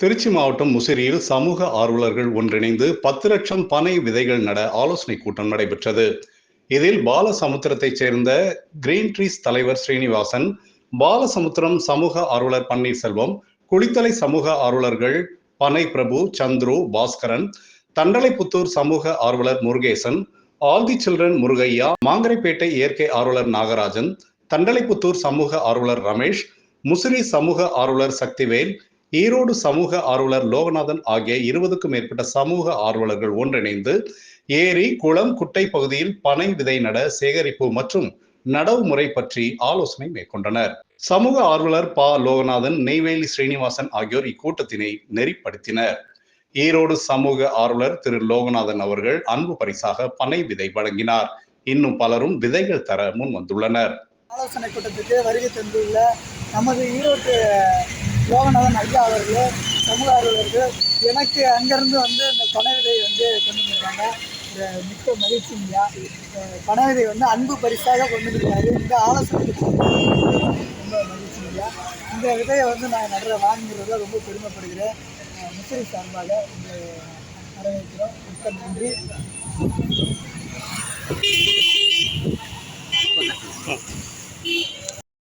திருச்சி மாவட்டம் முசிறியில் சமூக ஆர்வலர்கள் ஒன்றிணைந்து பத்து லட்சம் பனை விதைகள் நட ஆலோசனை கூட்டம் நடைபெற்றது. இதில் பாலசமுத்திரத்தைச் சேர்ந்த கிரீன் ட்ரீஸ் தலைவர் ஸ்ரீனிவாசன் பாலசமுத்திரம் சமூக ஆர்வலர் பன்னீர்செல்வம் குளித்தலை சமூக ஆர்வலர்கள் பனை பிரபு சந்துரு பாஸ்கரன் தண்டலைப்புத்தூர் சமூக ஆர்வலர் முருகேசன் ஆல்தி சில்ட்ரன் முருகையா மாங்கரைப்பேட்டை இயற்கை ஆர்வலர் நாகராஜன் தண்டலைப்புத்தூர் சமூக ஆர்வலர் ரமேஷ் முசிறி சமூக ஆர்வலர் சக்திவேல் ஈரோடு சமூக ஆர்வலர் லோகநாதன் ஆகிய இருபதுக்கும் மேற்பட்ட சமூக ஆர்வலர்கள் ஒன்றிணைந்து ஏரி குளம் குட்டை பகுதியில் பனை விதை நட சேகரிப்பு மற்றும் நடவு முறை பற்றி ஆலோசனை மேற்கொண்டனர். சமூக ஆர்வலர் பா. லோகநாதன் நெய்வேலி ஸ்ரீனிவாசன் ஆகியோர் இக்கூட்டத்தினை நெறிப்படுத்தினர். ஈரோடு சமூக ஆர்வலர் திரு. லோகநாதன் அவர்கள் அன்பு பரிசாக பனை விதை வழங்கினார். இன்னும் பலரும் விதைகள் தர முன் வந்துள்ளனர் ஆலோசனை கூட்டத்துக்கு வருகை தந்துள்ள நமது ஈரோடு லோகநாதன் ஐயா அவர்கள் சமூக அவர்கள் எனக்கு அங்கேருந்து வந்து இந்த பணவிதை வந்து கொண்டு வந்திருக்காங்க. மிக்க மகிழ்ச்சிங்கய்யா பணவிதை வந்து அன்பு பரிசாக கொண்டு வந்திருக்காரு. இந்த ஆலோசனை ரொம்ப மகிழ்ச்சிங்கய்யா இந்த விதையை வந்து நான் நடுற வாங்குகிறதுல ரொம்ப பெருமைப்படுகிறேன். மிஸ்ரி சார்பாக இந்த வரவேற்கிறோம். மிக்க நன்றி. Thank you.